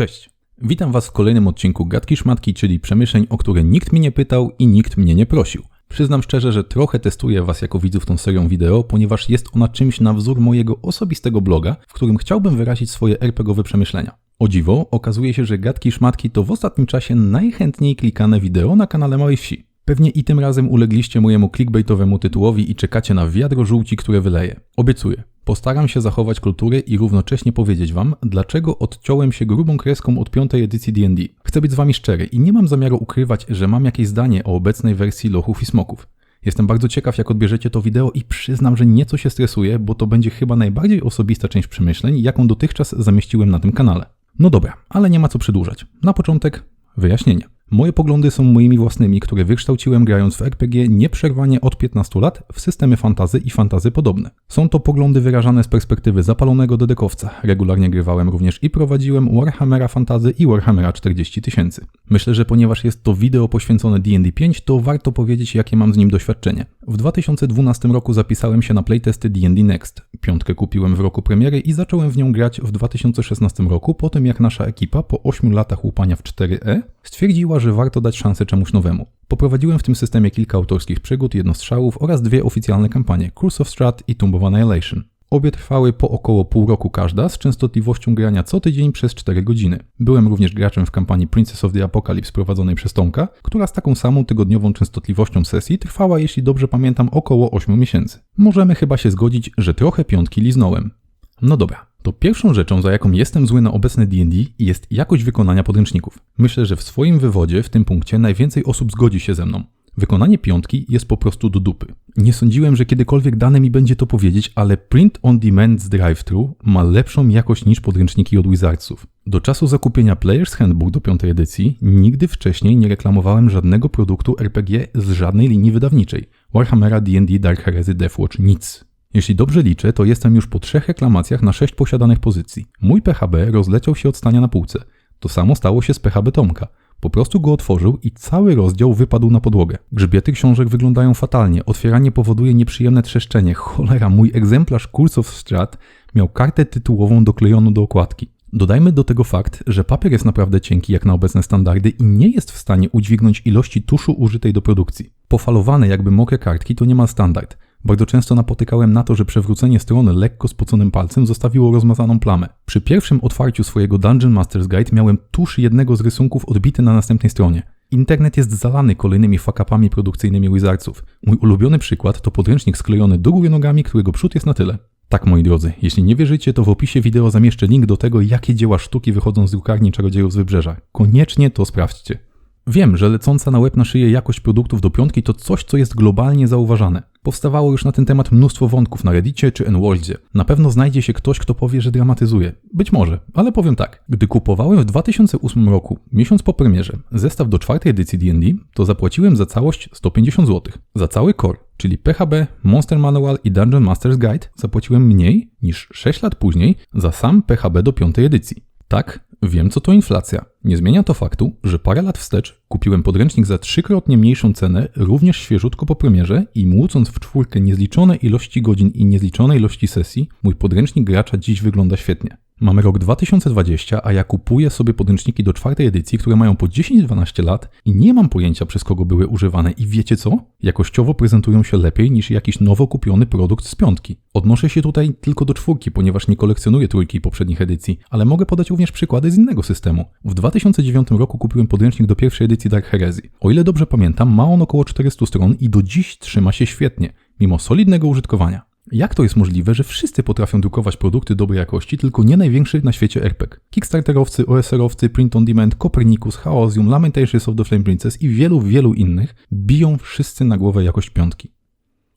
Cześć. Witam Was w kolejnym odcinku Gadki Szmatki, czyli przemyśleń, o które nikt mnie nie pytał i nikt mnie nie prosił. Przyznam szczerze, że trochę testuję Was jako widzów tą serią wideo, ponieważ jest ona czymś na wzór mojego osobistego bloga, w którym chciałbym wyrazić swoje RPGowe przemyślenia. O dziwo, okazuje się, że Gadki Szmatki to w ostatnim czasie najchętniej klikane wideo na kanale Małej Wsi. Pewnie i tym razem ulegliście mojemu clickbaitowemu tytułowi i czekacie na wiadro żółci, które wyleję. Obiecuję. Postaram się zachować kulturę i równocześnie powiedzieć Wam, dlaczego odciąłem się grubą kreską od piątej edycji D&D. Chcę być z Wami szczery i nie mam zamiaru ukrywać, że mam jakieś zdanie o obecnej wersji Lochów i Smoków. Jestem bardzo ciekaw, jak odbierzecie to wideo i przyznam, że nieco się stresuję, bo to będzie chyba najbardziej osobista część przemyśleń, jaką dotychczas zamieściłem na tym kanale. No dobra, ale nie ma co przedłużać. Na początek wyjaśnienie. Moje poglądy są moimi własnymi, które wykształciłem grając w RPG nieprzerwanie od 15 lat w systemy fantazy i fantazy podobne. Są to poglądy wyrażane z perspektywy zapalonego dedekowca. Regularnie grywałem również i prowadziłem Warhammera Fantazy i Warhammera 40 tysięcy. Myślę, że ponieważ jest to wideo poświęcone D&D 5, to warto powiedzieć jakie mam z nim doświadczenie. W 2012 roku zapisałem się na playtesty D&D Next. Piątkę kupiłem w roku premiery i zacząłem w nią grać w 2016 roku, po tym jak nasza ekipa po 8 latach łupania w 4E stwierdziła, że warto dać szansę czemuś nowemu. Poprowadziłem w tym systemie kilka autorskich przygód, jednostrzałów oraz dwie oficjalne kampanie Curse of Strat i Tomb of Annihilation. Obie trwały po około pół roku każda, z częstotliwością grania co tydzień przez 4 godziny. Byłem również graczem w kampanii Princess of the Apocalypse prowadzonej przez Tomka, która z taką samą tygodniową częstotliwością sesji trwała, jeśli dobrze pamiętam, około 8 miesięcy. Możemy chyba się zgodzić, że trochę piątki liznąłem. No dobra, to pierwszą rzeczą, za jaką jestem zły na obecne D&D jest jakość wykonania podręczników. Myślę, że w swoim wywodzie w tym punkcie najwięcej osób zgodzi się ze mną. Wykonanie piątki jest po prostu do dupy. Nie sądziłem, że kiedykolwiek dane mi będzie to powiedzieć, ale Print on Demand z Drive-Thru ma lepszą jakość niż podręczniki od Wizardsów. Do czasu zakupienia Player's Handbook do piątej edycji nigdy wcześniej nie reklamowałem żadnego produktu RPG z żadnej linii wydawniczej. Warhammera D&D Dark Heresy Deathwatch nic. Jeśli dobrze liczę, to jestem już po trzech reklamacjach na sześć posiadanych pozycji. Mój PHB rozleciał się od stania na półce. To samo stało się z PHB Tomka. Po prostu go otworzył i cały rozdział wypadł na podłogę. Grzbiety książek wyglądają fatalnie, otwieranie powoduje nieprzyjemne trzeszczenie. Cholera, mój egzemplarz of Strat miał kartę tytułową doklejoną do okładki. Dodajmy do tego fakt, że papier jest naprawdę cienki jak na obecne standardy i nie jest w stanie udźwignąć ilości tuszu użytej do produkcji. Pofalowane jakby mokre kartki to niemal standard. Bardzo często napotykałem na to, że przewrócenie strony lekko spoconym palcem zostawiło rozmazaną plamę. Przy pierwszym otwarciu swojego Dungeon Master's Guide miałem tusz jednego z rysunków odbity na następnej stronie. Internet jest zalany kolejnymi fakapami produkcyjnymi Wizardsów. Mój ulubiony przykład to podręcznik sklejony do góry nogami, którego przód jest na tyle. Tak moi drodzy, jeśli nie wierzycie, to w opisie wideo zamieszczę link do tego, jakie dzieła sztuki wychodzą z drukarni czarodziejów z wybrzeża. Koniecznie to sprawdźcie. Wiem, że lecąca na łeb na szyję jakość produktów do piątki to coś, co jest globalnie zauważane. Powstawało już na ten temat mnóstwo wątków na Reddicie czy Enworldzie. Na pewno znajdzie się ktoś, kto powie, że dramatyzuje. Być może, ale powiem tak. Gdy kupowałem w 2008 roku, miesiąc po premierze, zestaw do czwartej edycji D&D, to zapłaciłem za całość 150 zł. Za cały core, czyli PHB, Monster Manual i Dungeon Master's Guide, zapłaciłem mniej niż 6 lat później za sam PHB do piątej edycji. Tak, wiem co to inflacja. Nie zmienia to faktu, że parę lat wstecz kupiłem podręcznik za trzykrotnie mniejszą cenę, również świeżutko po premierze i młócąc w czwórkę niezliczone ilości godzin i niezliczone ilości sesji, mój podręcznik gracza dziś wygląda świetnie. Mamy rok 2020, a ja kupuję sobie podręczniki do czwartej edycji, które mają po 10-12 lat i nie mam pojęcia przez kogo były używane i wiecie co? Jakościowo prezentują się lepiej niż jakiś nowo kupiony produkt z piątki. Odnoszę się tutaj tylko do czwórki, ponieważ nie kolekcjonuję trójki poprzednich edycji, ale mogę podać również przykłady z innego systemu. W 2009 roku kupiłem podręcznik do pierwszej edycji Dark Heresy. O ile dobrze pamiętam, ma on około 400 stron i do dziś trzyma się świetnie, mimo solidnego użytkowania. Jak to jest możliwe, że wszyscy potrafią drukować produkty dobrej jakości, tylko nie największy na świecie RPG? Kickstarterowcy, OSR-owcy, Print on Demand, Copernicus, Chaosium, Lamentations of the Flame Princess i wielu, wielu innych biją wszyscy na głowę jakość piątki.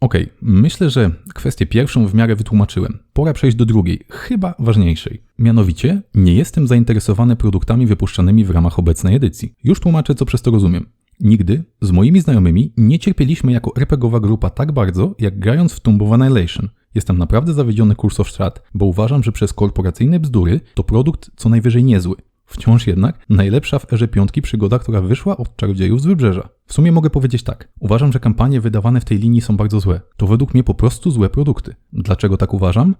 Okej, okay, myślę, że kwestię pierwszą w miarę wytłumaczyłem. Pora przejść do drugiej, chyba ważniejszej. Mianowicie, nie jestem zainteresowany produktami wypuszczanymi w ramach obecnej edycji. Już tłumaczę, co przez to rozumiem. Nigdy z moimi znajomymi nie cierpieliśmy jako RPGowa grupa tak bardzo, jak grając w Tomb of Annihilation. Jestem naprawdę zawiedziony kursów strat, bo uważam, że przez korporacyjne bzdury to produkt co najwyżej niezły. Wciąż jednak najlepsza w erze piątki przygoda, która wyszła od czarodziejów z wybrzeża. W sumie mogę powiedzieć tak. Uważam, że kampanie wydawane w tej linii są bardzo złe. To według mnie po prostu złe produkty. Dlaczego tak uważam?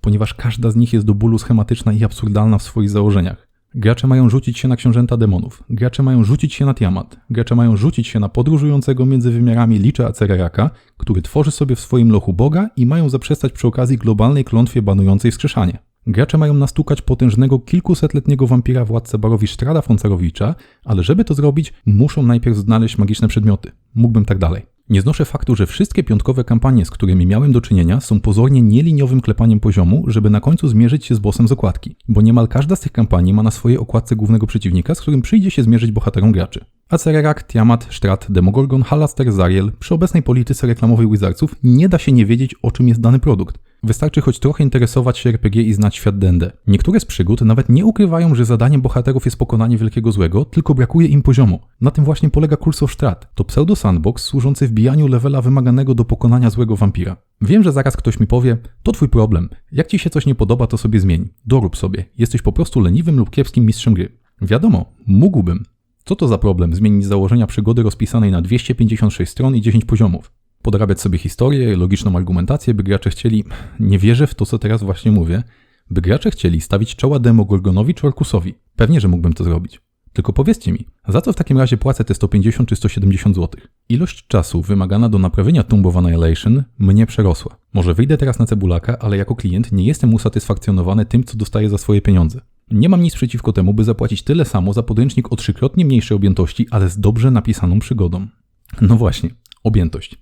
Ponieważ każda z nich jest do bólu schematyczna i absurdalna w swoich założeniach. Gracze mają rzucić się na książęta demonów, gracze mają rzucić się na Tiamat, gracze mają rzucić się na podróżującego między wymiarami Licza Acereraka, który tworzy sobie w swoim lochu Boga i mają zaprzestać przy okazji globalnej klątwie banującej wskrzeszanie. Gracze mają nastukać potężnego kilkusetletniego wampira władcę barowi Strada Foncarowicza, ale żeby to zrobić, muszą najpierw znaleźć magiczne przedmioty. Mógłbym tak dalej. Nie znoszę faktu, że wszystkie piątkowe kampanie, z którymi miałem do czynienia, są pozornie nieliniowym klepaniem poziomu, żeby na końcu zmierzyć się z bossem z okładki, bo niemal każda z tych kampanii ma na swojej okładce głównego przeciwnika, z którym przyjdzie się zmierzyć bohaterom graczy. Acererak, Tiamat, Strat, Demogorgon, Halaster, Zariel, przy obecnej polityce reklamowej Wizardsów nie da się nie wiedzieć, o czym jest dany produkt. Wystarczy choć trochę interesować się RPG i znać świat D&D. Niektóre z przygód nawet nie ukrywają, że zadaniem bohaterów jest pokonanie wielkiego złego, tylko brakuje im poziomu. Na tym właśnie polega Curse of Strat. To pseudo-sandbox służący wbijaniu levela wymaganego do pokonania złego wampira. Wiem, że zaraz ktoś mi powie, to twój problem. Jak ci się coś nie podoba, to sobie zmień. Dorób sobie. Jesteś po prostu leniwym lub kiepskim mistrzem gry. Wiadomo, mógłbym. Co to za problem zmienić założenia przygody rozpisanej na 256 stron i 10 poziomów? Podrabiać sobie historię, logiczną argumentację, by gracze chcieli, nie wierzę w to, co teraz właśnie mówię, by gracze chcieli stawić czoła Demogorgonowi czy Orkusowi. Pewnie, że mógłbym to zrobić. Tylko powiedzcie mi, za co w takim razie płacę te 150 czy 170 zł? Ilość czasu wymagana do naprawienia Tomb of Annihilation mnie przerosła. Może wyjdę teraz na cebulaka, ale jako klient nie jestem usatysfakcjonowany tym, co dostaję za swoje pieniądze. Nie mam nic przeciwko temu, by zapłacić tyle samo za podręcznik o trzykrotnie mniejszej objętości, ale z dobrze napisaną przygodą. No właśnie, objętość.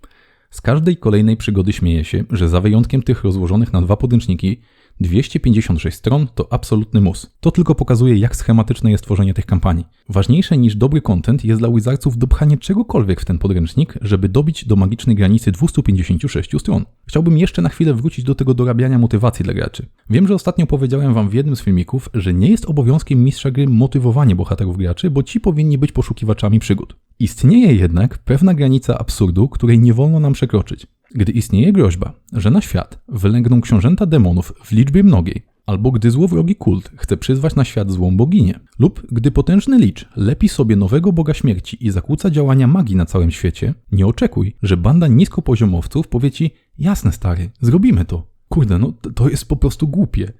Z każdej kolejnej przygody śmieję się, że za wyjątkiem tych rozłożonych na dwa podręczniki, 256 stron to absolutny mus. To tylko pokazuje, jak schematyczne jest tworzenie tych kampanii. Ważniejsze niż dobry content jest dla Wizardsów dopchanie czegokolwiek w ten podręcznik, żeby dobić do magicznej granicy 256 stron. Chciałbym jeszcze na chwilę wrócić do tego dorabiania motywacji dla graczy. Wiem, że ostatnio powiedziałem wam w jednym z filmików, że nie jest obowiązkiem mistrza gry motywowanie bohaterów graczy, bo ci powinni być poszukiwaczami przygód. Istnieje jednak pewna granica absurdu, której nie wolno nam przekroczyć. Gdy istnieje groźba, że na świat wylęgną książęta demonów w liczbie mnogiej, albo gdy złowrogi kult chce przyzwać na świat złą boginię, lub gdy potężny licz lepi sobie nowego boga śmierci i zakłóca działania magii na całym świecie, nie oczekuj, że banda niskopoziomowców powie ci, jasne stary, zrobimy to. Kurde, no to jest po prostu głupie.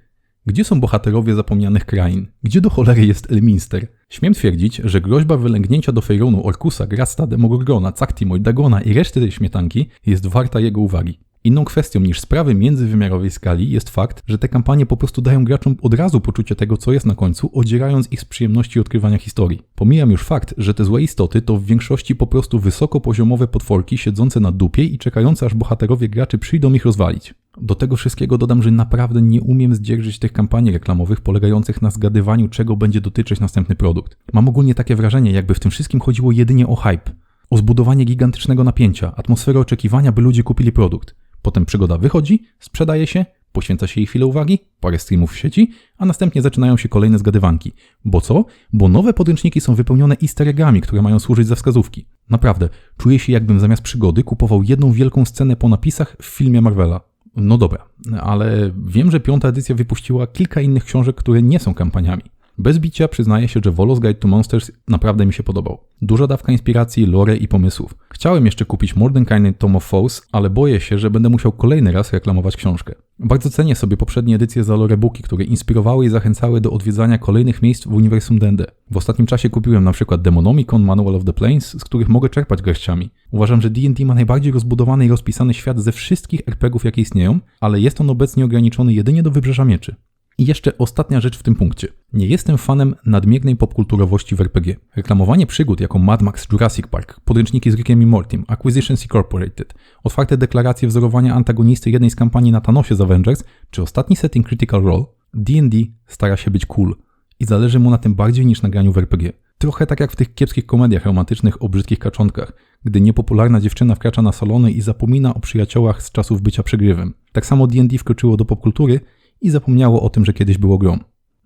Gdzie są bohaterowie zapomnianych krain? Gdzie do cholery jest Elminster? Śmiem twierdzić, że groźba wylęgnięcia do Feyronu Orkusa, Grasta, Demogorgona, Caktimoid, Dagona i reszty tej śmietanki jest warta jego uwagi. Inną kwestią niż sprawy międzywymiarowej skali jest fakt, że te kampanie po prostu dają graczom od razu poczucie tego, co jest na końcu, odzierając ich z przyjemności odkrywania historii. Pomijam już fakt, że te złe istoty to w większości po prostu wysokopoziomowe potworki siedzące na dupie i czekające aż bohaterowie graczy przyjdą ich rozwalić. Do tego wszystkiego dodam, że naprawdę nie umiem zdzierżyć tych kampanii reklamowych polegających na zgadywaniu, czego będzie dotyczyć następny produkt. Mam ogólnie takie wrażenie, jakby w tym wszystkim chodziło jedynie o hype. O zbudowanie gigantycznego napięcia, atmosferę oczekiwania, by ludzie kupili produkt. Potem przygoda wychodzi, sprzedaje się, poświęca się jej chwilę uwagi, parę streamów w sieci, a następnie zaczynają się kolejne zgadywanki. Bo co? Bo nowe podręczniki są wypełnione easter eggami, które mają służyć za wskazówki. Naprawdę, czuję się jakbym zamiast przygody kupował jedną wielką scenę po napisach w filmie Marvela. No dobra, ale wiem, że piąta edycja wypuściła kilka innych książek, które nie są kampaniami. Bez bicia przyznaję się, że Volos Guide to Monsters naprawdę mi się podobał. Duża dawka inspiracji, lore i pomysłów. Chciałem jeszcze kupić Mordenkainen Tom of Foes, ale boję się, że będę musiał kolejny raz reklamować książkę. Bardzo cenię sobie poprzednie edycje za lorebooki, które inspirowały i zachęcały do odwiedzania kolejnych miejsc w uniwersum D&D. W ostatnim czasie kupiłem przykład Demonomicon, Manual of the Plains, z których mogę czerpać garściami. Uważam, że D&D ma najbardziej rozbudowany i rozpisany świat ze wszystkich RPGów jakie istnieją, ale jest on obecnie ograniczony jedynie do Wybrzeża Mieczy. I jeszcze ostatnia rzecz w tym punkcie. Nie jestem fanem nadmiernej popkulturowości w RPG. Reklamowanie przygód jako Mad Max, Jurassic Park, podręczniki z Rickiem i Mortim, Acquisitions Incorporated, otwarte deklaracje wzorowania antagonisty jednej z kampanii na Thanosie z Avengers, czy ostatni setting Critical Role, D&D stara się być cool i zależy mu na tym bardziej niż na graniu w RPG. Trochę tak jak w tych kiepskich komediach romantycznych o brzydkich kaczątkach, gdy niepopularna dziewczyna wkracza na salony i zapomina o przyjaciołach z czasów bycia przegrywem. Tak samo D&D wkroczyło do popkultury i zapomniało o tym, że kiedyś było grą.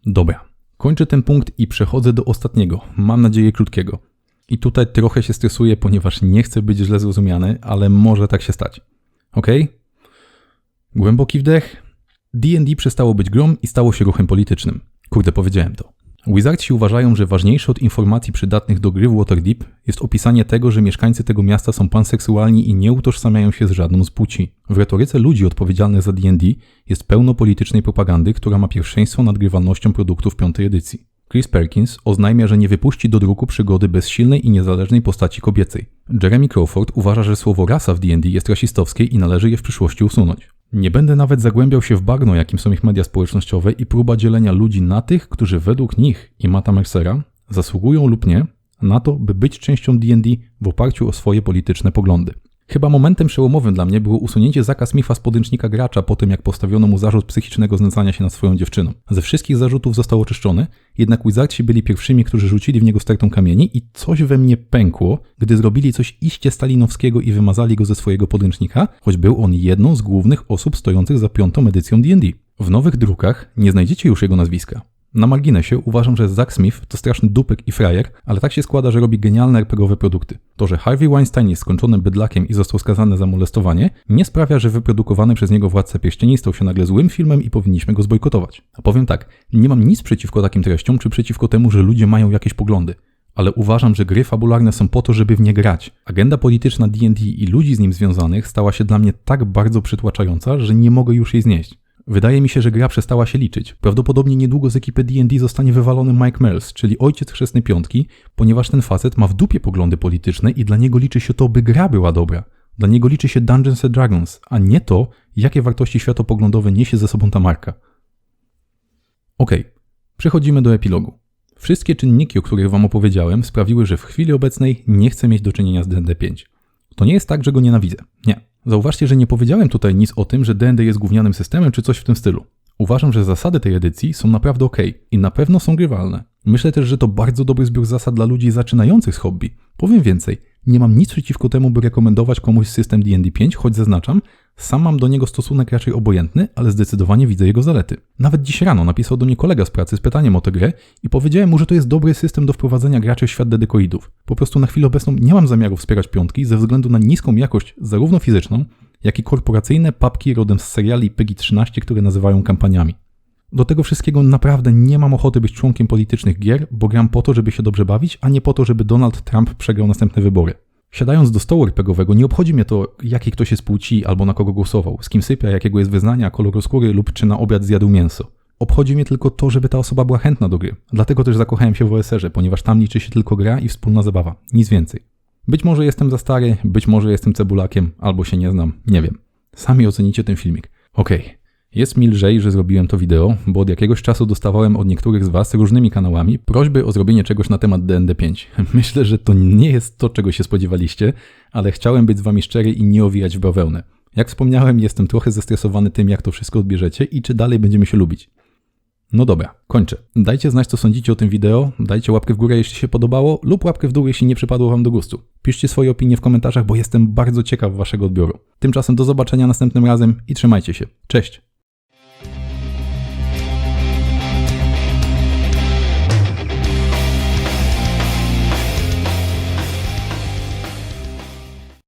Dobra, kończę ten punkt i przechodzę do ostatniego, mam nadzieję krótkiego. I tutaj trochę się stresuję, ponieważ nie chcę być źle zrozumiany, ale może tak się stać. Ok? Głęboki wdech. D&D przestało być grą i stało się ruchem politycznym. Kurde, powiedziałem to. Wizardsi uważają, że ważniejsze od informacji przydatnych do gry w Waterdeep jest opisanie tego, że mieszkańcy tego miasta są panseksualni i nie utożsamiają się z żadną z płci. W retoryce ludzi odpowiedzialnych za D&D jest pełno politycznej propagandy, która ma pierwszeństwo nad grywalnością produktów piątej edycji. Chris Perkins oznajmia, że nie wypuści do druku przygody bez silnej i niezależnej postaci kobiecej. Jeremy Crawford uważa, że słowo rasa w D&D jest rasistowskie i należy je w przyszłości usunąć. Nie będę nawet zagłębiał się w bagno, jakim są ich media społecznościowe i próba dzielenia ludzi na tych, którzy według nich i Mata Mercera zasługują lub nie na to, by być częścią D&D w oparciu o swoje polityczne poglądy. Chyba momentem przełomowym dla mnie było usunięcie Zaka Smitha z podręcznika gracza po tym, jak postawiono mu zarzut psychicznego znęcania się nad swoją dziewczyną. Ze wszystkich zarzutów został oczyszczony, jednak Wizardsi byli pierwszymi, którzy rzucili w niego stertą kamieni i coś we mnie pękło, gdy zrobili coś iście stalinowskiego i wymazali go ze swojego podręcznika, choć był on jedną z głównych osób stojących za piątą edycją D&D. W nowych drukach nie znajdziecie już jego nazwiska. Na marginesie uważam, że Zack Smith to straszny dupek i frajer, ale tak się składa, że robi genialne RPGowe produkty. To, że Harvey Weinstein jest skończonym bydlakiem i został skazany za molestowanie, nie sprawia, że wyprodukowany przez niego Władca Pierścieni stał się nagle złym filmem i powinniśmy go zbojkotować. A powiem tak, nie mam nic przeciwko takim treściom, czy przeciwko temu, że ludzie mają jakieś poglądy. Ale uważam, że gry fabularne są po to, żeby w nie grać. Agenda polityczna D&D i ludzi z nim związanych stała się dla mnie tak bardzo przytłaczająca, że nie mogę już jej znieść. Wydaje mi się, że gra przestała się liczyć. Prawdopodobnie niedługo z ekipy D&D zostanie wywalony Mike Mills, czyli ojciec chrzestnej piątki, ponieważ ten facet ma w dupie poglądy polityczne i dla niego liczy się to, by gra była dobra. Dla niego liczy się Dungeons and Dragons, a nie to, jakie wartości światopoglądowe niesie ze sobą ta marka. Ok, przechodzimy do epilogu. Wszystkie czynniki, o których Wam opowiedziałem, sprawiły, że w chwili obecnej nie chcę mieć do czynienia z D&D 5. To nie jest tak, że go nienawidzę. Nie. Zauważcie, że nie powiedziałem tutaj nic o tym, że D&D jest gównianym systemem czy coś w tym stylu. Uważam, że zasady tej edycji są naprawdę ok i na pewno są grywalne. Myślę też, że to bardzo dobry zbiór zasad dla ludzi zaczynających z hobby. Powiem więcej, nie mam nic przeciwko temu, by rekomendować komuś system D&D 5, choć zaznaczam, sam mam do niego stosunek raczej obojętny, ale zdecydowanie widzę jego zalety. Nawet dziś rano napisał do mnie kolega z pracy z pytaniem o tę grę i powiedziałem mu, że to jest dobry system do wprowadzenia graczy w świat dedekoidów. Po prostu na chwilę obecną nie mam zamiaru wspierać piątki ze względu na niską jakość zarówno fizyczną, jak i korporacyjne papki rodem z seriali PEGI 13, które nazywają kampaniami. Do tego wszystkiego naprawdę nie mam ochoty być członkiem politycznych gier, bo gram po to, żeby się dobrze bawić, a nie po to, żeby Donald Trump przegrał następne wybory. Siadając do stołu RPGowego, nie obchodzi mnie to, jaki ktoś jest płci albo na kogo głosował, z kim sypia, jakiego jest wyznania, koloru skóry lub czy na obiad zjadł mięso. Obchodzi mnie tylko to, żeby ta osoba była chętna do gry. Dlatego też zakochałem się w OSR-ze, ponieważ tam liczy się tylko gra i wspólna zabawa. Nic więcej. Być może jestem za stary, być może jestem cebulakiem, albo się nie znam, nie wiem. Sami ocenicie ten filmik. Okej, okay. Jest mi lżej, że zrobiłem to wideo, bo od jakiegoś czasu dostawałem od niektórych z Was różnymi kanałami prośby o zrobienie czegoś na temat DND5. Myślę, że to nie jest to, czego się spodziewaliście, ale chciałem być z Wami szczery i nie owijać w bawełnę. Jak wspomniałem, jestem trochę zestresowany tym, jak to wszystko odbierzecie i czy dalej będziemy się lubić. No dobra, kończę. Dajcie znać, co sądzicie o tym wideo, dajcie łapkę w górę, jeśli się podobało, lub łapkę w dół, jeśli nie przypadło Wam do gustu. Piszcie swoje opinie w komentarzach, bo jestem bardzo ciekaw Waszego odbioru. Tymczasem do zobaczenia następnym razem i trzymajcie się. Cześć!